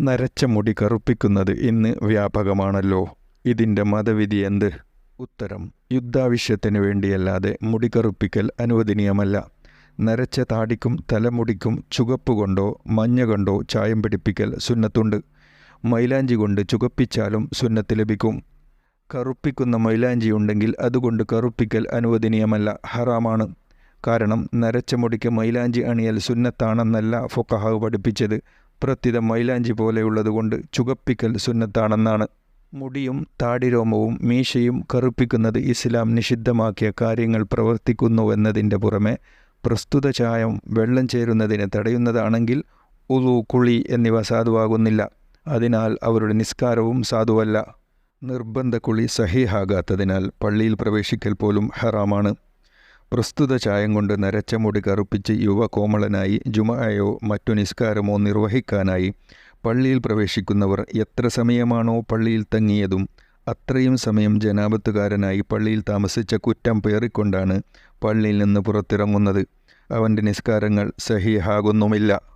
നരച്ച മുടി കറുപ്പിക്കുന്നത് ഇന്ന് വ്യാപകമാണല്ലോ. ഇതിന്റെ മതവിധി എന്ത്? ഉത്തരം യുദ്ധാവശ്യത്തിന് വേണ്ടിയല്ലാതെ മുടി കറുപ്പിക്കൽ അനുവദനീയമല്ല. നരച്ച താടിക്കും തലമുടിക്കും ചുവപ്പ് കൊണ്ടോ മഞ്ഞ കൊണ്ടോ ചായം പിടിപ്പിക്കൽ സുന്നത്തുണ്ട്. മൈലാഞ്ചി കൊണ്ട് ചുവപ്പിച്ചാലും സുന്നത്ത് ലഭിക്കും. കറുപ്പിക്കുന്ന മൈലാഞ്ചി ഉണ്ടെങ്കിൽ അതുകൊണ്ട് കറുപ്പിക്കൽ അനുവദനീയമല്ല ഹറാമാണ്. കാരണം നരച്ച മുടിക്ക് മൈലാഞ്ചി അണിയൽ സുന്നത്താണെന്നല്ല ഫൊക്കഹാവ് പഠിപ്പിച്ചത്. പ്രത്യുത മൈലാഞ്ചി പോലെയുള്ളതുകൊണ്ട് ചുകപ്പിക്കൽ സുന്നത്താണെന്നാണ്. മുടിയും താടിരോമവും മീശയും കറുപ്പിക്കുന്നത് ഇസ്ലാം നിഷിദ്ധമാക്കിയ കാര്യങ്ങൾ പ്രവർത്തിക്കുന്നുവെന്നതിന്റെ പുറമെ പ്രസ്തുത ചായം വെള്ളം ചേരുന്നതിനെ തടയുന്നതാണെങ്കിൽ ഉളു കുളി എന്നിവ സാധുവാകുന്നില്ല. അതിനാൽ അവരുടെ നിസ്കാരവും സാധുവല്ല. നിർബന്ധ കുളി സഹിഹാകാത്തതിനാൽ പള്ളിയിൽ പ്രവേശിക്കൽ പോലും ഹറാമാണ്. പ്രസ്തുത ചായം കൊണ്ട് നരച്ച മുടി കറുപ്പിച്ച് യുവ കോമളനായി മറ്റു നിസ്കാരമോ നിർവഹിക്കാനായി പള്ളിയിൽ പ്രവേശിക്കുന്നവർ എത്ര സമയമാണോ പള്ളിയിൽ തങ്ങിയതും അത്രയും സമയം ജനാപത്തുകാരനായി പള്ളിയിൽ താമസിച്ച കുറ്റം പേറിക്കൊണ്ടാണ് പള്ളിയിൽ നിന്ന് പുറത്തിറങ്ങുന്നത്. അവന്റെ നിസ്കാരങ്ങൾ സഹിഹാകുന്നുമില്ല.